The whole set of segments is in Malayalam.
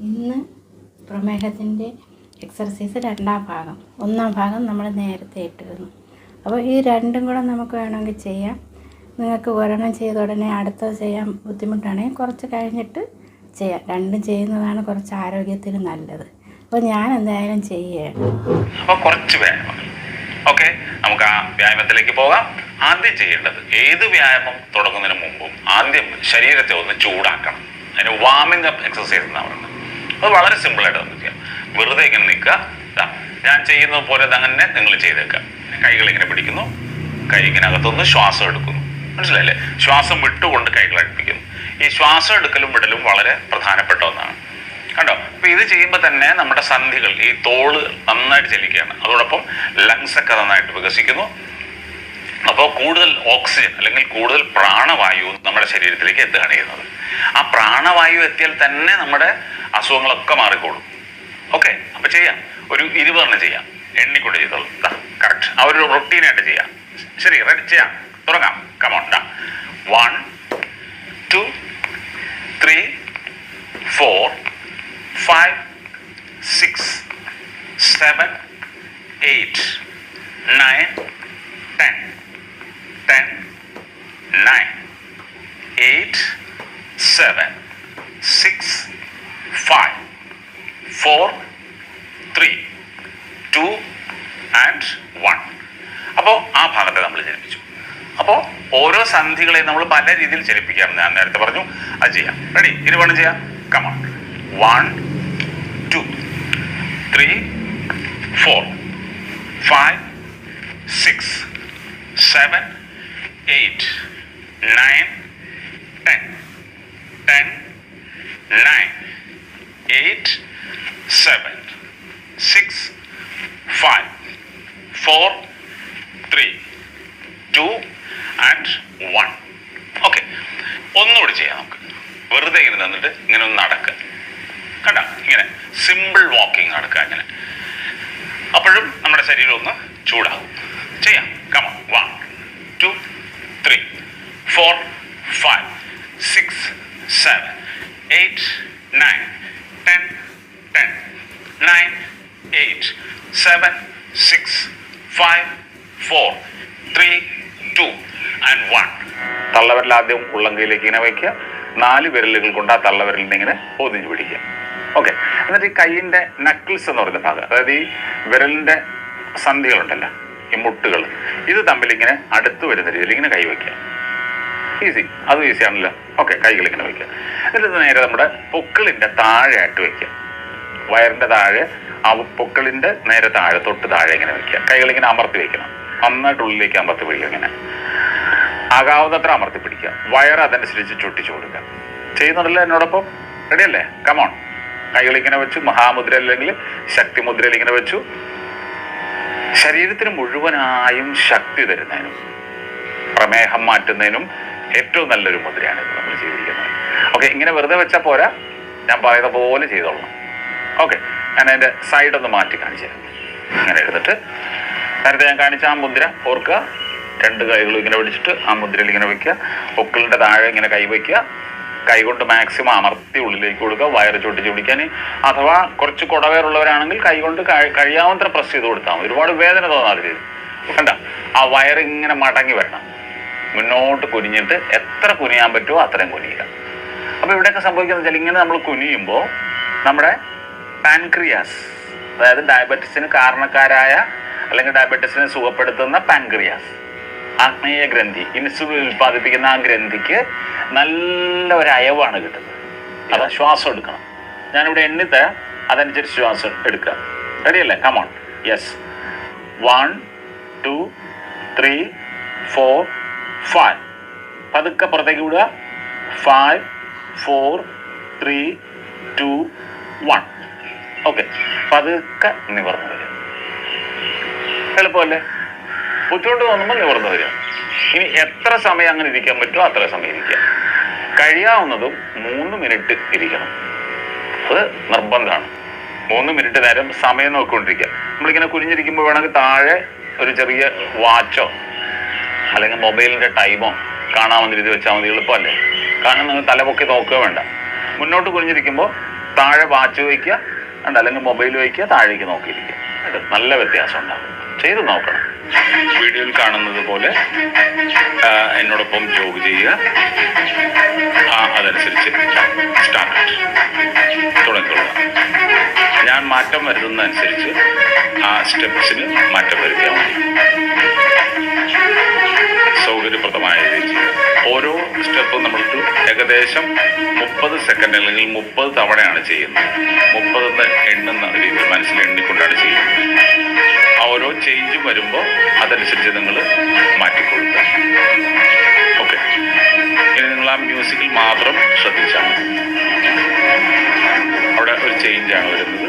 ഇന്ന് പ്രമേഹത്തിന്റെ എക്സർസൈസ് രണ്ടാം ഭാഗം. ഒന്നാം ഭാഗം നമ്മൾ നേരത്തെ ഇട്ടിരുന്നു. അപ്പോൾ ഈ രണ്ടും കൂടെ നമുക്ക് വേണമെങ്കിൽ ചെയ്യാം. നിങ്ങൾക്ക് ഒരെണ്ണം ചെയ്ത ഉടനെ അടുത്തത് ചെയ്യാൻ ബുദ്ധിമുട്ടാണെങ്കിൽ കുറച്ച് കഴിഞ്ഞിട്ട് ചെയ്യാം. രണ്ടും ചെയ്യുന്നതാണ് കുറച്ച് ആരോഗ്യത്തിന് നല്ലത്. അപ്പോൾ ഞാൻ എന്തായാലും ചെയ്യുകയാണ് അപ്പോൾ കുറച്ച് വ്യായാമം. ഓക്കെ? നമുക്ക് ആ വ്യായാമത്തിലേക്ക് പോകാം. ആദ്യം ചെയ്യേണ്ടത് ഏത് വ്യായാമം തുടങ്ങുന്നതിന് മുമ്പും ആദ്യം ശരീരത്തെ ഒന്ന് ചൂടാക്കണം. അതിന് വാമിംഗ് അപ്പ് എക്സസൈസ് എന്നാണ് പറയുന്നത്. അത് വളരെ സിമ്പിളായിട്ട് നമുക്ക് ചെയ്യാം വെറുതെ ഇങ്ങനെ നിൽക്കുക. ഞാൻ ചെയ്യുന്ന പോലെ തന്നെ നിങ്ങൾ ചെയ്തേക്കുക. കൈകൾ ഇങ്ങനെ പിടിക്കുന്നു. കൈ ഇങ്ങനെ അകത്തുനിന്ന് ശ്വാസം എടുക്കുന്നു. മനസ്സിലായില്ലേ? ശ്വാസം വിട്ടുകൊണ്ട് കൈകൾ അടുപ്പിക്കുന്നു. ഈ ശ്വാസം എടുക്കലും വിടലും വളരെ പ്രധാനപ്പെട്ട ഒന്നാണ്. കണ്ടോ? അപ്പൊ ഇത് ചെയ്യുമ്പോൾ തന്നെ നമ്മുടെ സന്ധികൾ ഈ തോൾ നന്നായിട്ട് ചലിക്കുകയാണ്. അതോടൊപ്പം ലങ്സ് ഒക്കെ നന്നായിട്ട് വികസിക്കുന്നു. അപ്പോൾ കൂടുതൽ ഓക്സിജൻ അല്ലെങ്കിൽ കൂടുതൽ പ്രാണവായു നമ്മുടെ ശരീരത്തിലേക്ക് എത്തുകയാണ് ചെയ്യുന്നത്. ആ പ്രാണവായു എത്തിയാൽ തന്നെ നമ്മുടെ അസുഖങ്ങളൊക്കെ മാറിക്കോളും. ഓക്കെ അപ്പൊ ചെയ്യാം. ഒരു ഇരുപതെണ്ണം ചെയ്യാം. എണ്ണിക്കൊണ്ട് ചെയ്തോളൂ. കറക്റ്റ് ആ ഒരു റൊട്ടീനായിട്ട് ചെയ്യാം. ശരി റെഡി ചെയ്യാം. തുടങ്ങാം. Come on one two three four five six seven eight nine ten ten nine eight seven six, five, four three two and one അപ്പോൾ ആ ഭാഗത്തെ നമ്മൾ ജനിപ്പിച്ചു. അപ്പോൾ ഓരോ സന്ധികളെയും നമ്മൾ പല രീതിയിൽ ചലിപ്പിക്കാം ഞാൻ നേരത്തെ പറഞ്ഞു. അത് ചെയ്യാം. റെഡി ഇരുവണ്ണം ചെയ്യാം. Come on one two three four five six seven eight nine ten ten nine eight seven six five four three two and one okay ഒന്നുകൂടി ചെയ്യാം നമുക്ക്. വെറുതെ ഇങ്ങനെ നിന്നിട്ട് ഇങ്ങനെ ഒന്ന് നടക്കുക കണ്ട? ഇങ്ങനെ സിമ്പിൾ വാക്കിംഗ് നടക്കുക ഇങ്ങനെ. അപ്പോഴും നമ്മുടെ ശരീരം ഒന്ന് ചൂടാകും ചെയ്യാം. Come one two three four five six seven eight nine ten nine eight seven six five four three two and one ആദ്യം ഉള്ളങ്കയിലേക്ക് ഇങ്ങനെ വയ്ക്കുക. നാല് വിരലുകൾ കൊണ്ട് ആ തള്ളവരലിനെ ഇങ്ങനെ പൊതിഞ്ഞു പിടിക്കുക. ഓക്കെ എന്നിട്ട് ഈ കൈയിന്റെ നക്കിൾസ് എന്ന് പറയുന്ന ഭാഗം അതായത് ഈ വിരലിന്റെ സന്ധികളുണ്ടല്ലോ ഈ മുട്ടുകൾ ഇത് തമ്മിൽ ഇങ്ങനെ അടുത്ത് വരുന്ന രീതിയിൽ ഇങ്ങനെ കൈ വയ്ക്കുക. ഈസി അതും ഈസി ആണല്ലോ. ഓക്കെ കൈകൾ ഇങ്ങനെ വയ്ക്കുക. എന്നിട്ട് നേരെ നമ്മുടെ പൊക്കിളിന്റെ താഴെയായിട്ട് വയ്ക്കുക. വയറിന്റെ താഴെ ആ പൊക്കളിന്റെ നേരെ താഴെ തൊട്ട് താഴെ ഇങ്ങനെ വെക്കുക. കൈകൾ ഇങ്ങനെ അമർത്തി വെക്കണം. നന്നായിട്ട് ഉള്ളിലേക്ക് അമർത്തി പിടിക്കുക ഇങ്ങനെ. ആകാവുന്നത്ര അമർത്തി പിടിക്കുക. വയർ അതനുസരിച്ച് ചുട്ടിച്ചു കൊടുക്കുക. ചെയ്യുന്നുണ്ടല്ലോ എന്നോടൊപ്പം? റെഡിയല്ലേ കമോൺ കൈകൾ ഇങ്ങനെ വെച്ചു മഹാമുദ്ര അല്ലെങ്കിൽ ശക്തിമുദ്രയിൽ ഇങ്ങനെ വെച്ചു. ശരീരത്തിന് മുഴുവനായും ശക്തി തരുന്നതിനും പ്രമേഹം മാറ്റുന്നതിനും ഏറ്റവും നല്ലൊരു മുദ്രയാണ് ഇത് നമ്മൾ ചെയ്തിരിക്കുന്നത്. ഓക്കെ ഇങ്ങനെ വെറുതെ വെച്ചാൽ പോരാ. ഞാൻ പറയുന്ന പോലെ ചെയ്തോളണം. ഓക്കെ ഞാൻ അതിന്റെ സൈഡ് ഒന്ന് മാറ്റി കാണിച്ചു തരാം. ഇങ്ങനെ എടുത്തിട്ട് നേരത്തെ ഞാൻ കാണിച്ച ആ മുദ്ര ഓർക്കുക. രണ്ട് കൈകളും ഇങ്ങനെ പിടിച്ചിട്ട് ആ മുദ്രയിൽ ഇങ്ങനെ വെക്കുക. പൊക്കിളിന്റെ താഴെ ഇങ്ങനെ കൈ വയ്ക്കുക കൈ കൊണ്ട് മാക്സിമം അമർത്തി ഉള്ളിലേക്ക് കൊടുക്കുക. വയറ് ചൊട്ടിച്ച് പിടിക്കാൻ. അഥവാ കുറച്ച് കുടവേറുള്ളവരാണെങ്കിൽ കൈ കൊണ്ട് കഴി- കഴിയാവുന്നത്ര പ്രസ് ചെയ്ത് കൊടുത്താൽ മതി. ഒരുപാട് വേദന തോന്നാതെ രീതി കണ്ട? ആ വയറ് ഇങ്ങനെ മടങ്ങി വരണം. മുന്നോട്ട് കുനിഞ്ഞിട്ട് എത്ര കുനിയാൻ പറ്റുമോ അത്രയും കുനിയുക. അപ്പോൾ ഇവിടെയൊക്കെ സംഭവിക്കുന്നത് വെച്ചാൽ ഇങ്ങനെ നമ്മൾ കുനിയുമ്പോൾ നമ്മുടെ പാൻക്രിയാസ്. അതായത് ഡയബറ്റീസിന് കാരണക്കാരായ അല്ലെങ്കിൽ ഡയബറ്റീസിനെ സുഖപ്പെടുത്തുന്ന പാൻക്രിയാസ്. ആത്മീയ ഗ്രന്ഥി ഇൻസുലിൻ ഉൽപ്പാദിപ്പിക്കുന്ന ആ ഗ്രന്ഥിക്ക് നല്ല ഒരു അയവാണ് കിട്ടുന്നത്. അത് ശ്വാസം എടുക്കണം. ഞാനിവിടെ എണ്ണിത്തരാം തരാം അതനുസരിച്ച് ശ്വാസം എടുക്കുക. റെഡിയല്ലേ come on yes one two three four five പതുക്കെ പുറത്തേക്ക് വിടുക. Five four three two one okay. പതുക്കെ നിവർന്നു വരിക. എളുപ്പമല്ലേ? ബുദ്ധിമുട്ട് തോന്നുമ്പോൾ നിവർന്നു വരിക. ഇനി എത്ര സമയം അങ്ങനെ ഇരിക്കാൻ പറ്റുമോ അത്ര സമയം ഇരിക്കുക. കഴിയാവുന്നതും മൂന്ന് മിനിറ്റ് ഇരിക്കണം. അത് നിർബന്ധമാണ്. മൂന്ന് മിനിറ്റ് നേരം സമയം നോക്കിക്കൊണ്ടിരിക്കുക. നമ്മളിങ്ങനെ കുഞ്ഞിരിക്കുമ്പോൾ വേണമെങ്കിൽ താഴെ ഒരു ചെറിയ വാച്ചോ അല്ലെങ്കിൽ മൊബൈലിന്റെ ടൈമോ കാണാമെന്ന് രീതി വെച്ചാൽ മതി. എളുപ്പമല്ലേ? കാരണം നിങ്ങൾ തലപൊക്കി നോക്കുക വേണ്ട. മുന്നോട്ട് കുഞ്ഞിരിക്കുമ്പോൾ താഴെ വാച്ച് വയ്ക്കുക. ഉണ്ട് അല്ലെങ്കിൽ മൊബൈൽ വയ്ക്കുക താഴേക്ക് നോക്കിയിരിക്കുക. നല്ല വ്യത്യാസം ഉണ്ടാകും ചെയ്ത് നോക്കണം. വീഡിയോയിൽ കാണുന്നത് പോലെ എന്നോടൊപ്പം ജോബ് ചെയ്യുക. അതനുസരിച്ച് സ്റ്റാർട്ട് തുടങ്ങിക്കൊള്ളുക ഞാൻ മാറ്റം വരുന്നതനുസരിച്ച് ആ സ്റ്റെപ്സിന് മാറ്റം വരുത്തിയാൽ മതി. സൗകര്യപ്രദമായ രീതിയിൽ. ഓരോ സ്റ്റെപ്പും നമ്മൾക്ക് ഏകദേശം മുപ്പത് സെക്കൻഡ് അല്ലെങ്കിൽ മുപ്പത് തവണയാണ് ചെയ്യുന്നത്. മുപ്പത് എണ്ണുന്ന രീതിയിൽ മനസ്സിൽ എണ്ണിക്കൊണ്ടാണ് ചെയ്യുന്നത്. ഓരോ ചേഞ്ച് വരുമ്പോൾ അതനുസരിച്ച് നിങ്ങൾ മാറ്റിക്കൊടുക്കുക. ഓക്കെ ഇനി നിങ്ങൾ ആ മ്യൂസിക്കിൽ മാത്രം ശ്രദ്ധിച്ചാൽ അവിടെ ഒരു ചേഞ്ചാണ് വരുന്നത്.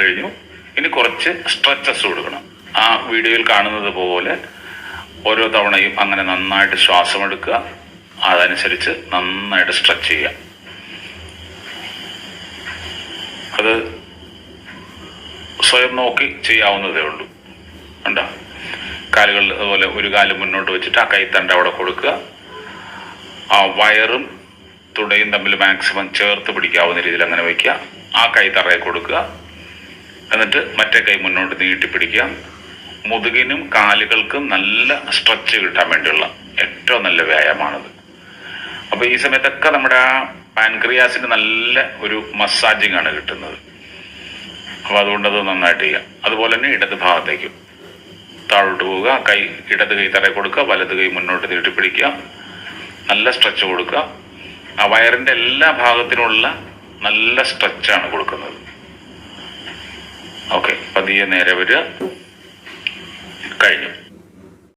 കഴിഞ്ഞു. ഇനി കുറച്ച് സ്ട്രെച്ചസ് കൊടുക്കണം. ആ വീഡിയോയിൽ കാണുന്നത് പോലെ ഓരോ തവണയും അങ്ങനെ നന്നായിട്ട് ശ്വാസം എടുക്കുക. അതനുസരിച്ച് നന്നായിട്ട് സ്ട്രെച്ച് ചെയ്യുക. അത് സ്വയം നോക്കി ചെയ്യാവുന്നതേ ഉള്ളൂ. ഉണ്ടോ കാലുകൾ അതുപോലെ ഒരു കാൽ മുന്നോട്ട് വെച്ചിട്ട് ആ കൈത്തണ്ട അവിടെ കൊടുക്കുക. ആ വയറും തുടയും തമ്മിൽ മാക്സിമം ചേർത്ത് പിടിക്കാവുന്ന രീതിയിൽ അങ്ങനെ വയ്ക്കുക ആ കൈത്തറയെ കൊടുക്കുക. എന്നിട്ട് മറ്റേ കൈ മുന്നോട്ട് നീട്ടി പിടിക്കുക. മുതുകിനും കാലുകൾക്കും നല്ല സ്ട്രെച്ച് കിട്ടാൻ വേണ്ടിയുള്ള ഏറ്റവും നല്ല വ്യായാമമാണിത് അപ്പോൾ ഈ സമയത്തൊക്കെ നമ്മുടെ ആ പാൻക്രിയാസിന് നല്ല ഒരു മസാജിങ് ആണ് കിട്ടുന്നത്. അപ്പോൾ അതുകൊണ്ട് അത് നന്നായിട്ട് ചെയ്യാം അതുപോലെ തന്നെ ഇടത് ഭാഗത്തേക്കും താഴോട്ട് പോവുക. കൈ ഇടത് കൈ തറയിൽ കൊടുക്കുക. വലത് കൈ മുന്നോട്ട് നീട്ടി പിടിക്കുക. നല്ല സ്ട്രെച്ച് കൊടുക്കുക. ആ വയറിന്റെ എല്ലാ ഭാഗത്തിനുള്ള നല്ല സ്ട്രെച്ചാണ് കൊടുക്കുന്നത്. ഓക്കെ പതിയെ നേരെ വരിക. കഴിഞ്ഞു.